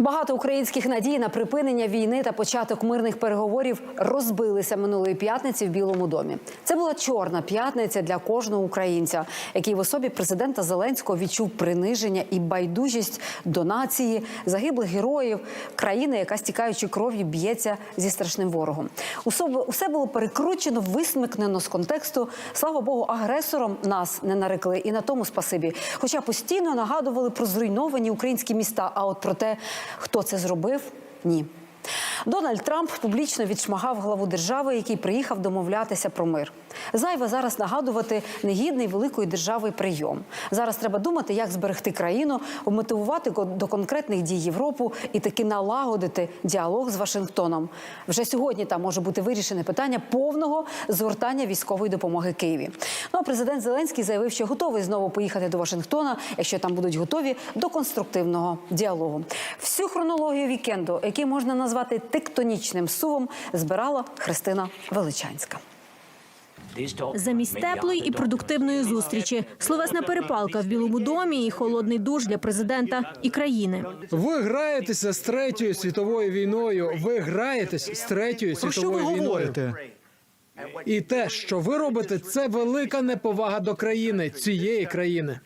Багато українських надій на припинення війни та початок мирних переговорів розбилися минулої п'ятниці в Білому домі. Це була чорна п'ятниця для кожного українця, який в особі президента Зеленського відчув приниження і байдужість до нації, загиблих героїв, країни, яка стікаючи кров'ю б'ється зі страшним ворогом. Усе, було перекручено, висмикнено з контексту. Слава Богу, агресором нас не нарекли, і на тому спасибі. Хоча постійно нагадували про зруйновані українські міста. А от про те, хто це зробив, ні. Дональд Трамп публічно відшмагав главу держави, який приїхав домовлятися про мир. Зайве зараз нагадувати негідний великої держави прийом. Зараз треба думати, як зберегти країну, вмотивувати ко- до конкретних дій Європу і таки налагодити діалог з Вашингтоном. Вже сьогодні там може бути вирішене питання повного згортання військової допомоги Києві. Ну а президент Зеленський заявив, що готовий знову поїхати до Вашингтона, якщо там будуть готові до конструктивного діалогу. Всю хронологію вікенду, який можна назвати тектонічним сувом, збирала Христина Величанська. Замість теплої і продуктивної зустрічі словесна перепалка в Білому домі і холодний душ для президента і країни. Ви граєтеся з третьою світовою війною. Ви граєтесь з третьою Про що ви світовою війною. говорите? І те, що ви робите, це велика неповага до країни цієї країни.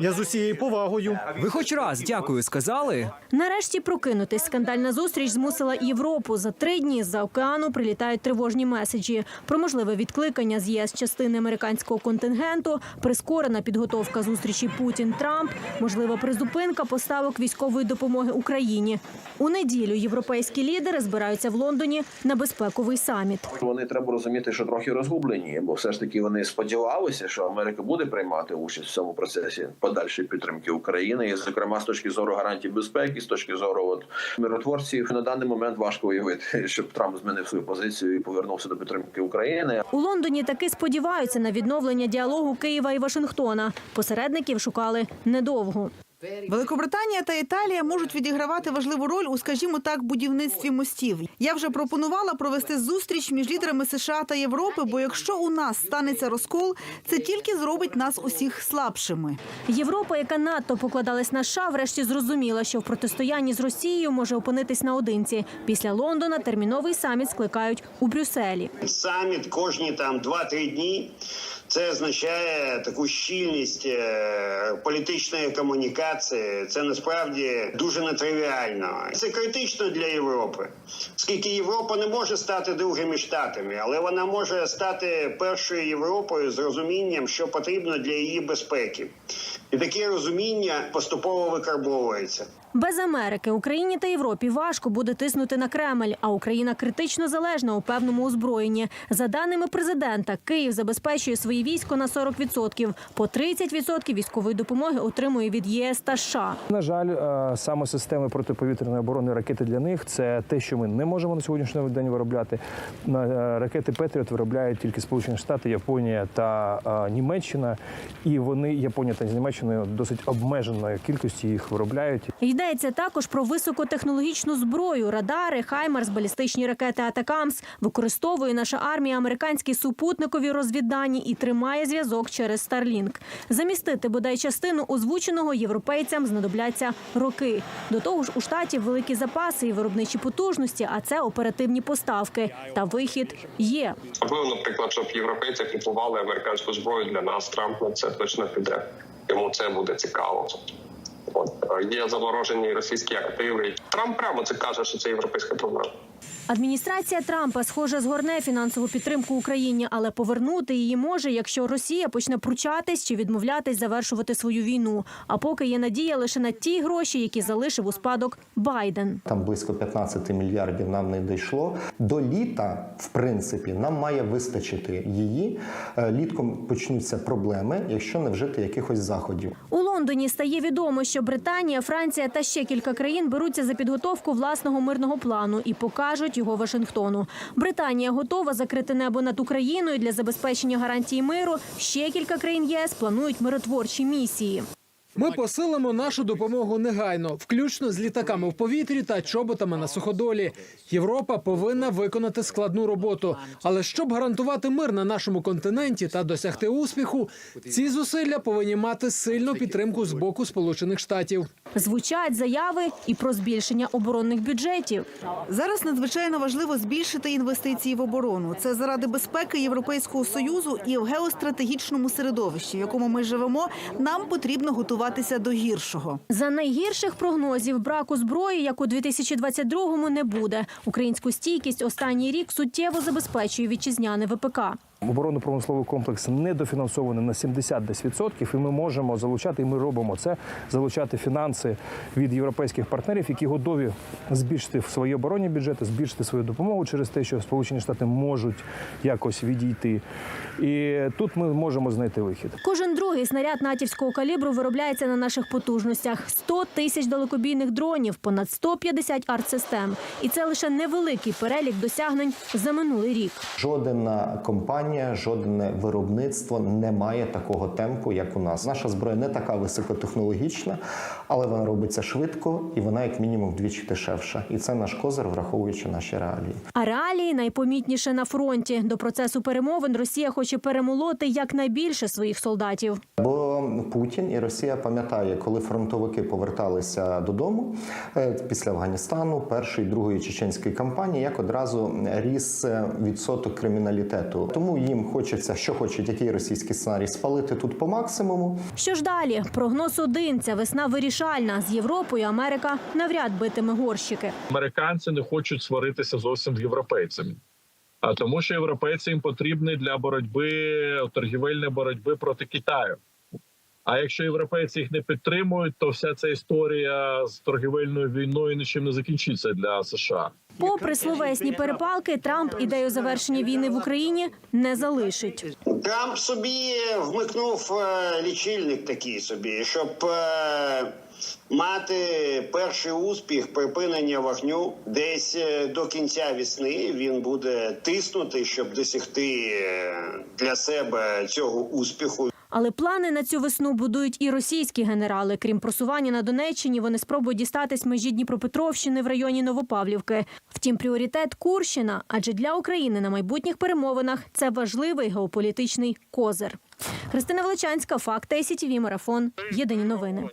Я з усією повагою. Ви хоч раз дякую сказали? Нарешті прокинутись. Скандальна зустріч змусила Європу. За три дні з-за океану прилітають тривожні меседжі про можливе відкликання з ЄС частини американського контингенту, прискорена підготовка зустрічі Путін-Трамп, можлива призупинка поставок військової допомоги Україні. У неділю європейські лідери збираються в Лондоні на безпековий саміт. Вони треба розуміти, що трохи розгублені, бо все ж таки вони сподівалися, що Америка буде приймати участь в цьому процесі подальшої підтримки України, і зокрема з точки зору гарантій безпеки, з точки зору от миротворців на даний момент важко уявити, щоб Трамп змінив свою позицію і повернувся до підтримки України. У Лондоні таки сподіваються на відновлення діалогу Києва і Вашингтона. Посередників шукали недовго. Великобританія та Італія можуть відігравати важливу роль у, скажімо так, будівництві мостів. Я вже пропонувала провести зустріч між лідерами США та Європи, бо якщо у нас станеться розкол, це тільки зробить нас усіх слабшими. Європа, яка надто покладалась на США, врешті зрозуміла, що в протистоянні з Росією може опинитись наодинці. Після Лондона терміновий саміт скликають у Брюсселі. саміт кожні там 2-3 дні. Це означає таку щільність е, політичної комунікації. Це насправді дуже нетривіально. Це критично для Європи, оскільки Європа не може стати другими штатами, але вона може стати першою Європою з розумінням, що потрібно для її безпеки, і таке розуміння поступово викарбовується. Без Америки Україні та Європі важко буде тиснути на Кремль, а Україна критично залежна у певному озброєнні. За даними президента, Київ забезпечує свої військо на 40%. По 30% військової допомоги отримує від ЄС та США. На жаль, е, саме системи протиповітряної оборони ракети для них це те, що ми не можемо на сьогоднішній день виробляти. Е, ракети Петріот виробляють тільки Сполучені Штати, Японія та е, Німеччина. І вони Японія та Німеччина досить обмеженої кількості їх виробляють. Йдеться також про високотехнологічну зброю, радари, хаймарс, балістичні ракети Атакамс. Використовує наша армія американські супутникові розвіддані і тримає зв'язок через Starlink. Замістити бодай частину озвученого європейцям знадобляться роки. До того ж, у штаті великі запаси і виробничі потужності, а це оперативні поставки. Та вихід є. Або, наприклад, щоб європейці купували американську зброю для нас, Трамп на це точно піде. Йому це буде цікаво. От е, є заморожені російські активи. Трамп прямо це каже, що це європейська проблема. Адміністрація Трампа, схоже, згорне фінансову підтримку Україні, але повернути її може, якщо Росія почне пручатись чи відмовлятись завершувати свою війну. А поки є надія лише на ті гроші, які залишив у спадок Байден. Там близько 15 мільярдів нам не дійшло. До літа, в принципі, нам має вистачити її. Е, Літком почнуться проблеми, якщо не вжити якихось заходів. Лондоні стає відомо, що Британія, Франція та ще кілька країн беруться за підготовку власного мирного плану і покажуть його Вашингтону. Британія готова закрити небо над Україною для забезпечення гарантії миру. Ще кілька країн ЄС планують миротворчі місії. Ми посилимо нашу допомогу негайно, включно з літаками в повітрі та чоботами на суходолі. Європа повинна виконати складну роботу. Але щоб гарантувати мир на нашому континенті та досягти успіху, ці зусилля повинні мати сильну підтримку з боку Сполучених Штатів. Звучать заяви і про збільшення оборонних бюджетів. Зараз надзвичайно важливо збільшити інвестиції в оборону. Це заради безпеки Європейського союзу і в геостратегічному середовищі, в якому ми живемо. Нам потрібно готуватися до гіршого. За найгірших прогнозів браку зброї, як у 2022-му, не буде. Українську стійкість останній рік суттєво забезпечує вітчизняне ВПК. Оборонно-промисловий комплекс недофінансований на 70 десь відсотків, і ми можемо залучати, і ми робимо це, залучати фінанси від європейських партнерів, які готові збільшити свої оборонні бюджети, збільшити свою допомогу через те, що Сполучені Штати можуть якось відійти. І тут ми можемо знайти вихід. Кожен другий снаряд натівського калібру виробляється на наших потужностях: 100 тисяч далекобійних дронів, понад 150 артсистем. І це лише невеликий перелік досягнень за минулий рік. Жодна компанія, жодне виробництво не має такого темпу, як у нас. Наша зброя не така високотехнологічна, але вона робиться швидко і вона, як мінімум, вдвічі дешевша. І це наш козир, враховуючи наші реалії. А реалії найпомітніше на фронті. До процесу перемовин Росія хоче перемолоти якнайбільше своїх солдатів. Бо Путін і Росія пам'ятає, коли фронтовики поверталися додому е, після Афганістану, першої другої чеченської кампанії, як одразу ріс е, відсоток криміналітету. Тому їм хочеться, що хочуть, який російський сценарій, спалити тут по максимуму. Що ж далі? Прогноз один. Ця весна вирішальна. З Європою Америка навряд битиме горщики. американці не хочуть сваритися зовсім з європейцями. А тому, що європейці їм потрібні для боротьби торгівельної боротьби проти Китаю. А якщо європейці їх не підтримують, то вся ця історія з торгівельною війною нічим не закінчиться для США. Попри словесні перепалки, Трамп ідею завершення війни в Україні не залишить. Трамп собі вмикнув е, лічильник такий собі, щоб е, мати перший успіх припинення вогню десь е, до кінця весни. Він буде тиснути, щоб досягти для себе цього успіху. Але плани на цю весну будують і російські генерали. Крім просування на Донеччині, вони спробують дістатись межі Дніпропетровщини в районі Новопавлівки. Втім, пріоритет Курщина, адже для України на майбутніх перемовинах це важливий геополітичний козир. Христина Величанська, факт, СІТВ, марафон. Єдині новини.